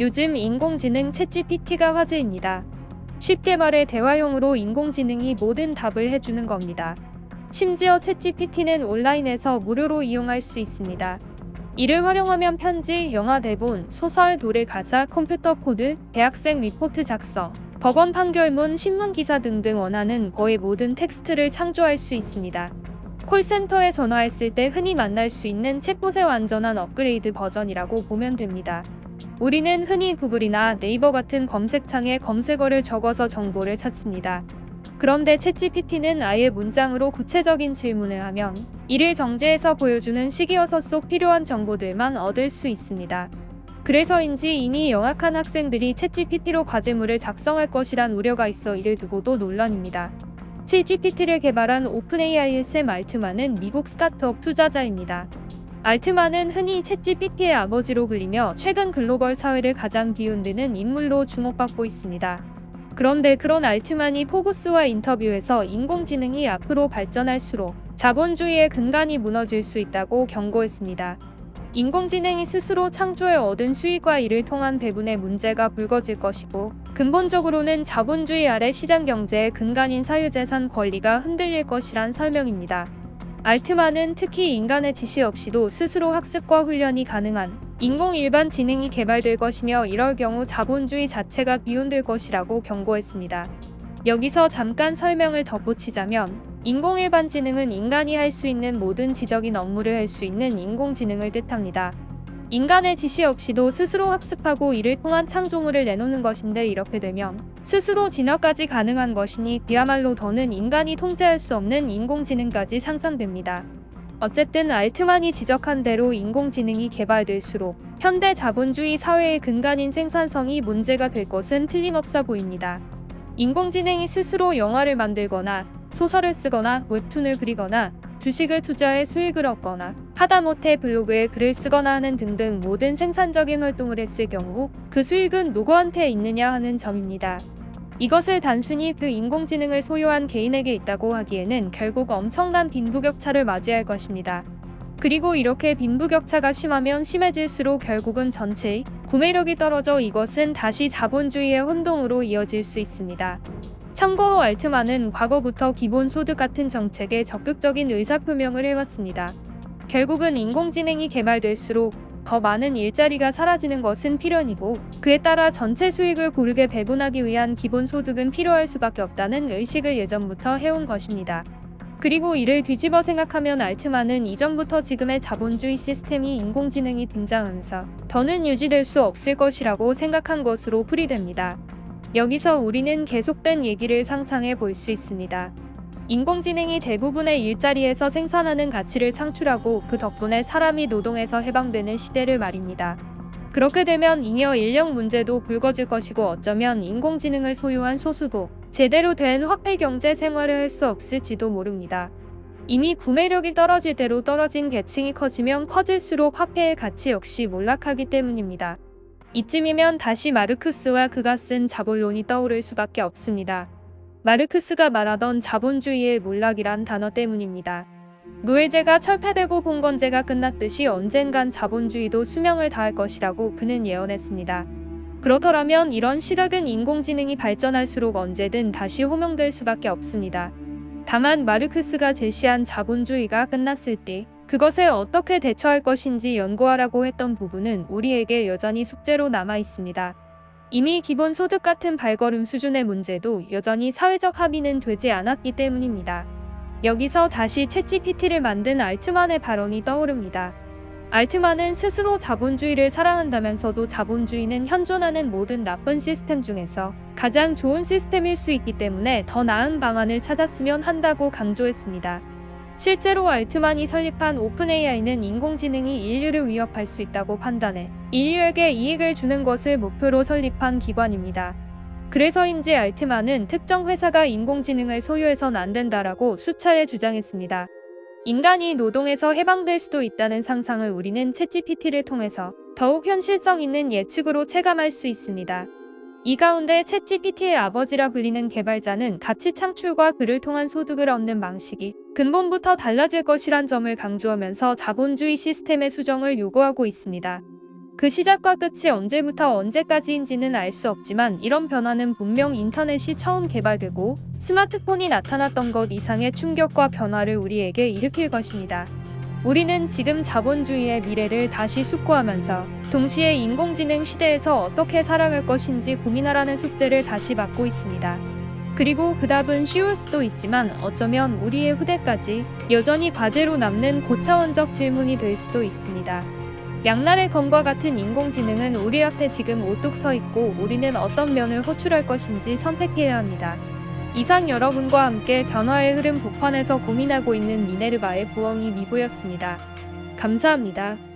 요즘 인공지능 챗GPT가 화제입니다. 쉽게 말해 대화용으로 인공지능이 모든 답을 해주는 겁니다. 심지어 챗GPT는 온라인에서 무료로 이용할 수 있습니다. 이를 활용하면 편지, 영화 대본, 소설, 노래 가사, 컴퓨터 코드, 대학생 리포트 작성, 법원 판결문, 신문 기사 등등 원하는 거의 모든 텍스트를 창조할 수 있습니다. 콜센터에 전화했을 때 흔히 만날 수 있는 챗봇의 완전한 업그레이드 버전이라고 보면 됩니다. 우리는 흔히 구글이나 네이버 같은 검색창에 검색어를 적어서 정보를 찾습니다. 그런데 챗GPT는 아예 문장으로 구체적인 질문을 하면 이를 정제해서 보여주는 시기어서 속 필요한 정보들만 얻을 수 있습니다. 그래서인지 이미 영악한 학생들이 챗GPT로 과제물을 작성할 것이란 우려가 있어 이를 두고도 논란입니다. 챗GPT를 개발한 오픈AI의 샘 알트만은 미국 스타트업 투자자입니다. 알트만은 흔히 챗GPT의 아버지로 불리며 최근 글로벌 사회를 가장 뒤흔드는 인물로 주목받고 있습니다. 그런데 그런 알트만이 포브스와 인터뷰에서 인공지능이 앞으로 발전할수록 자본주의의 근간이 무너질 수 있다고 경고했습니다. 인공지능이 스스로 창조해 얻은 수익과 이를 통한 배분의 문제가 불거질 것이고 근본적으로는 자본주의 아래 시장 경제의 근간인 사유재산 권리가 흔들릴 것이란 설명입니다. 알트만은 특히 인간의 지시 없이도 스스로 학습과 훈련이 가능한 인공 일반 지능이 개발될 것이며 이럴 경우 자본주의 자체가 비운될 것이라고 경고했습니다. 여기서 잠깐 설명을 덧붙이자면 인공 일반 지능은 인간이 할 수 있는 모든 지적인 업무를 할 수 있는 인공지능을 뜻합니다. 인간의 지시 없이도 스스로 학습하고 이를 통한 창조물을 내놓는 것인데 이렇게 되면 스스로 진화까지 가능한 것이니 그야말로 더는 인간이 통제할 수 없는 인공지능까지 상상됩니다. 어쨌든 알트만이 지적한 대로 인공지능이 개발될수록 현대 자본주의 사회의 근간인 생산성이 문제가 될 것은 틀림없어 보입니다. 인공지능이 스스로 영화를 만들거나 소설을 쓰거나 웹툰을 그리거나 주식을 투자해 수익을 얻거나 하다못해 블로그에 글을 쓰거나 하는 등등 모든 생산적인 활동을 했을 경우 그 수익은 누구한테 있느냐 하는 점입니다. 이것을 단순히 그 인공지능을 소유한 개인에게 있다고 하기에는 결국 엄청난 빈부격차를 맞이할 것입니다. 그리고 이렇게 빈부격차가 심하면 심해질수록 결국은 전체의 구매력이 떨어져 이것은 다시 자본주의의 혼동으로 이어질 수 있습니다. 참고로 알트만은 과거부터 기본소득 같은 정책에 적극적인 의사표명을 해왔습니다. 결국은 인공지능이 개발될수록 더 많은 일자리가 사라지는 것은 필연이고 그에 따라 전체 수익을 고르게 배분하기 위한 기본소득은 필요할 수밖에 없다는 의식을 예전부터 해온 것입니다. 그리고 이를 뒤집어 생각하면 알트만은 이전부터 지금의 자본주의 시스템이 인공지능이 등장하면서 더는 유지될 수 없을 것이라고 생각한 것으로 풀이됩니다. 여기서 우리는 계속된 얘기를 상상해 볼 수 있습니다. 인공지능이 대부분의 일자리에서 생산하는 가치를 창출하고 그 덕분에 사람이 노동에서 해방되는 시대를 말입니다. 그렇게 되면 잉여 인력 문제도 불거질 것이고 어쩌면 인공지능을 소유한 소수도 제대로 된 화폐 경제 생활을 할 수 없을지도 모릅니다. 이미 구매력이 떨어질 대로 떨어진 계층이 커지면 커질수록 화폐의 가치 역시 몰락하기 때문입니다. 이쯤이면 다시 마르크스와 그가 쓴 자본론이 떠오를 수밖에 없습니다. 마르크스가 말하던 자본주의의 몰락이란 단어 때문입니다. 노예제가 철폐되고 봉건제가 끝났듯이 언젠간 자본주의도 수명을 다할 것이라고 그는 예언했습니다. 그렇더라면 이런 시각은 인공지능이 발전할수록 언제든 다시 호명될 수밖에 없습니다. 다만 마르크스가 제시한 자본주의가 끝났을 때 그것에 어떻게 대처할 것인지 연구하라고 했던 부분은 우리에게 여전히 숙제로 남아 있습니다. 이미 기본 소득 같은 발걸음 수준의 문제도 여전히 사회적 합의는 되지 않았기 때문입니다. 여기서 다시 챗GPT를 만든 알트만의 발언이 떠오릅니다. 알트만은 스스로 자본주의를 사랑한다면서도 자본주의는 현존하는 모든 나쁜 시스템 중에서 가장 좋은 시스템일 수 있기 때문에 더 나은 방안을 찾았으면 한다고 강조했습니다. 실제로 알트만이 설립한 오픈AI는 인공지능이 인류를 위협할 수 있다고 판단해 인류에게 이익을 주는 것을 목표로 설립한 기관입니다. 그래서인지 알트만은 특정 회사가 인공지능을 소유해선 안 된다라고 수차례 주장했습니다. 인간이 노동에서 해방될 수도 있다는 상상을 우리는 챗GPT를 통해서 더욱 현실성 있는 예측으로 체감할 수 있습니다. 이 가운데 챗GPT의 아버지라 불리는 개발자는 가치 창출과 그를 통한 소득을 얻는 방식이 근본부터 달라질 것이란 점을 강조하면서 자본주의 시스템의 수정을 요구하고 있습니다. 그 시작과 끝이 언제부터 언제까지인지는 알 수 없지만 이런 변화는 분명 인터넷이 처음 개발되고 스마트폰이 나타났던 것 이상의 충격과 변화를 우리에게 일으킬 것입니다. 우리는 지금 자본주의의 미래를 다시 숙고하면서 동시에 인공지능 시대에서 어떻게 살아갈 것인지 고민하라는 숙제를 다시 받고 있습니다. 그리고 그 답은 쉬울 수도 있지만 어쩌면 우리의 후대까지 여전히 과제로 남는 고차원적 질문이 될 수도 있습니다. 양날의 검과 같은 인공지능은 우리 앞에 지금 우뚝 서 있고 우리는 어떤 면을 호출할 것인지 선택해야 합니다. 이상 여러분과 함께 변화의 흐름 복판에서 고민하고 있는 미네르바의 부엉이 미부였습니다. 감사합니다.